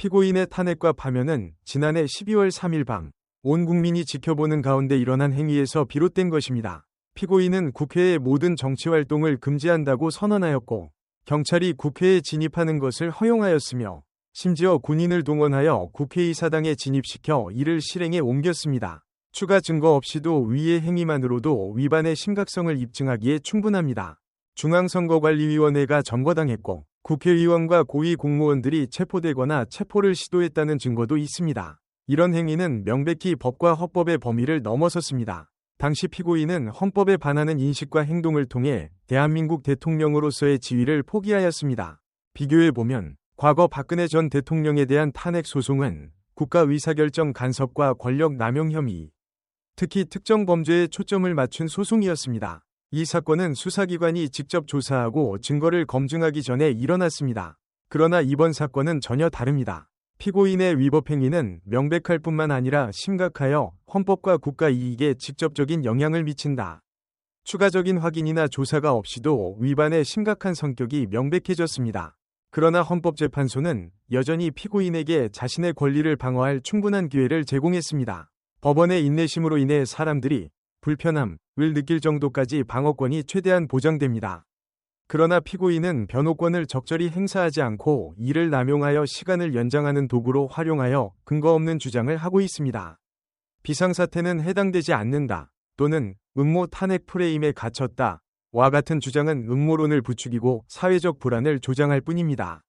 피고인의 탄핵과 파면은 지난해 12월 3일 밤 온 국민이 지켜보는 가운데 일어난 행위에서 비롯된 것입니다. 피고인은 국회의 모든 정치 활동을 금지한다고 선언하였고 경찰이 국회에 진입하는 것을 허용하였으며 심지어 군인을 동원하여 국회의사당에 진입시켜 이를 실행에 옮겼습니다. 추가 증거 없이도 위의 행위만으로도 위반의 심각성을 입증하기에 충분합니다. 중앙선거관리위원회가 점거당했고 국회의원과 고위 공무원들이 체포되거나 체포를 시도했다는 증거도 있습니다. 이런 행위는 명백히 법과 헌법의 범위를 넘어섰습니다. 당시 피고인은 헌법에 반하는 인식과 행동을 통해 대한민국 대통령으로서의 지위를 포기하였습니다. 비교해보면 과거 박근혜 전 대통령에 대한 탄핵 소송은 국가 의사결정 간섭과 권력 남용 혐의, 특히 특정 범죄에 초점을 맞춘 소송이었습니다. 이 사건은 수사기관이 직접 조사하고 증거를 검증하기 전에 일어났습니다. 그러나 이번 사건은 전혀 다릅니다. 피고인의 위법 행위는 명백할 뿐만 아니라 심각하여 헌법과 국가 이익에 직접적인 영향을 미친다. 추가적인 확인이나 조사가 없이도 위반의 심각한 성격이 명백해졌습니다. 그러나 헌법재판소는 여전히 피고인에게 자신의 권리를 방어할 충분한 기회를 제공했습니다. 법원의 인내심으로 인해 사람들이 불편함 을 느낄 정도까지 방어권이 최대한 보장됩니다. 그러나 피고인은 변호권을 적절히 행사하지 않고 이를 남용하여 시간을 연장하는 도구로 활용하여 근거 없는 주장을 하고 있습니다. 비상사태는 해당되지 않는다 또는 음모 탄핵 프레임에 갇혔다 와 같은 주장은 음모론을 부추기고 사회적 불안을 조장할 뿐입니다.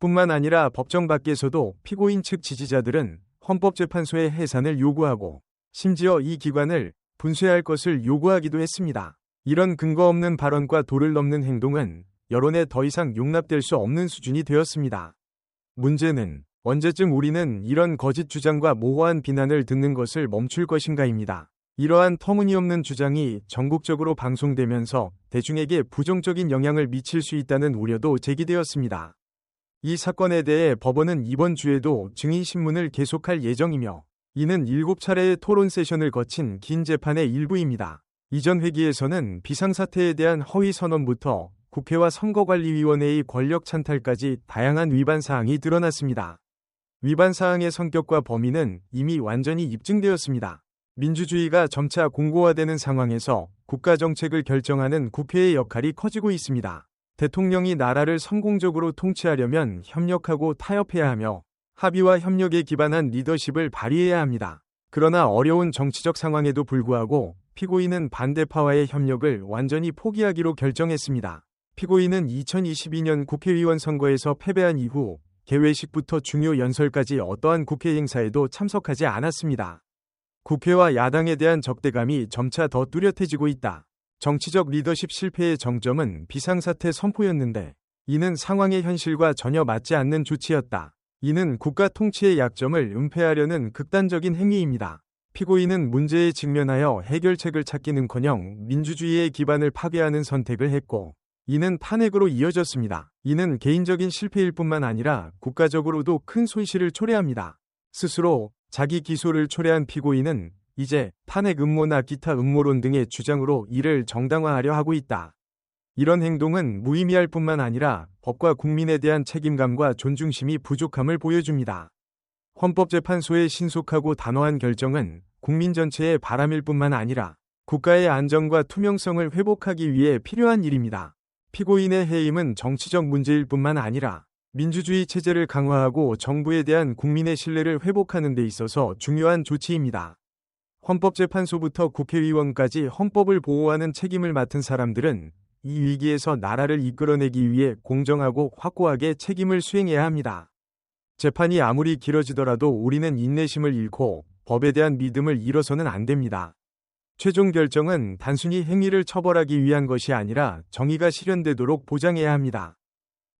뿐만 아니라 법정 밖에서도 피고인 측 지지자들은 헌법재판소의 해산을 요구하고 심지어 이 기관을 분쇄할 것을 요구하기도 했습니다. 이런 근거 없는 발언과 도를 넘는 행동은 여론에 더 이상 용납될 수 없는 수준이 되었습니다. 문제는 언제쯤 우리는 이런 거짓 주장과 모호한 비난을 듣는 것을 멈출 것인가입니다. 이러한 터무니없는 주장이 전국적으로 방송되면서 대중에게 부정적인 영향을 미칠 수 있다는 우려도 제기되었습니다. 이 사건에 대해 법원은 이번 주에도 증인 신문을 계속할 예정이며 이는 7차례의 토론 세션을 거친 긴 재판의 일부입니다. 이전 회기에서는 비상사태에 대한 허위 선언부터 국회와 선거관리위원회의 권력 찬탈까지 다양한 위반 사항이 드러났습니다. 위반 사항의 성격과 범위는 이미 완전히 입증되었습니다. 민주주의가 점차 공고화되는 상황에서 국가 정책을 결정하는 국회의 역할이 커지고 있습니다. 대통령이 나라를 성공적으로 통치하려면 협력하고 타협해야 하며 합의와 협력에 기반한 리더십을 발휘해야 합니다. 그러나 어려운 정치적 상황에도 불구하고 피고인은 반대파와의 협력을 완전히 포기하기로 결정했습니다. 피고인은 2022년 국회의원 선거에서 패배한 이후 개회식부터 중요 연설까지 어떠한 국회 행사에도 참석하지 않았습니다. 국회와 야당에 대한 적대감이 점차 더 뚜렷해지고 있다. 정치적 리더십 실패의 정점은 비상사태 선포였는데 이는 상황의 현실과 전혀 맞지 않는 조치였다. 이는 국가 통치의 약점을 은폐하려는 극단적인 행위입니다. 피고인은 문제에 직면하여 해결책을 찾기는커녕 민주주의의 기반을 파괴하는 선택을 했고 이는 탄핵으로 이어졌습니다. 이는 개인적인 실패일 뿐만 아니라 국가적으로도 큰 손실을 초래합니다. 스스로 자기 기소를 초래한 피고인은 이제 탄핵 음모나 기타 음모론 등의 주장으로 이를 정당화하려 하고 있다. 이런 행동은 무의미할 뿐만 아니라 법과 국민에 대한 책임감과 존중심이 부족함을 보여줍니다. 헌법재판소의 신속하고 단호한 결정은 국민 전체의 바람일 뿐만 아니라 국가의 안정과 투명성을 회복하기 위해 필요한 일입니다. 피고인의 해임은 정치적 문제일 뿐만 아니라 민주주의 체제를 강화하고 정부에 대한 국민의 신뢰를 회복하는 데 있어서 중요한 조치입니다. 헌법재판소부터 국회의원까지 헌법을 보호하는 책임을 맡은 사람들은 이 위기에서 나라를 이끌어내기 위해 공정하고 확고하게 책임을 수행해야 합니다. 재판이 아무리 길어지더라도 우리는 인내심을 잃고 법에 대한 믿음을 잃어서는 안 됩니다. 최종 결정은 단순히 행위를 처벌하기 위한 것이 아니라 정의가 실현되도록 보장해야 합니다.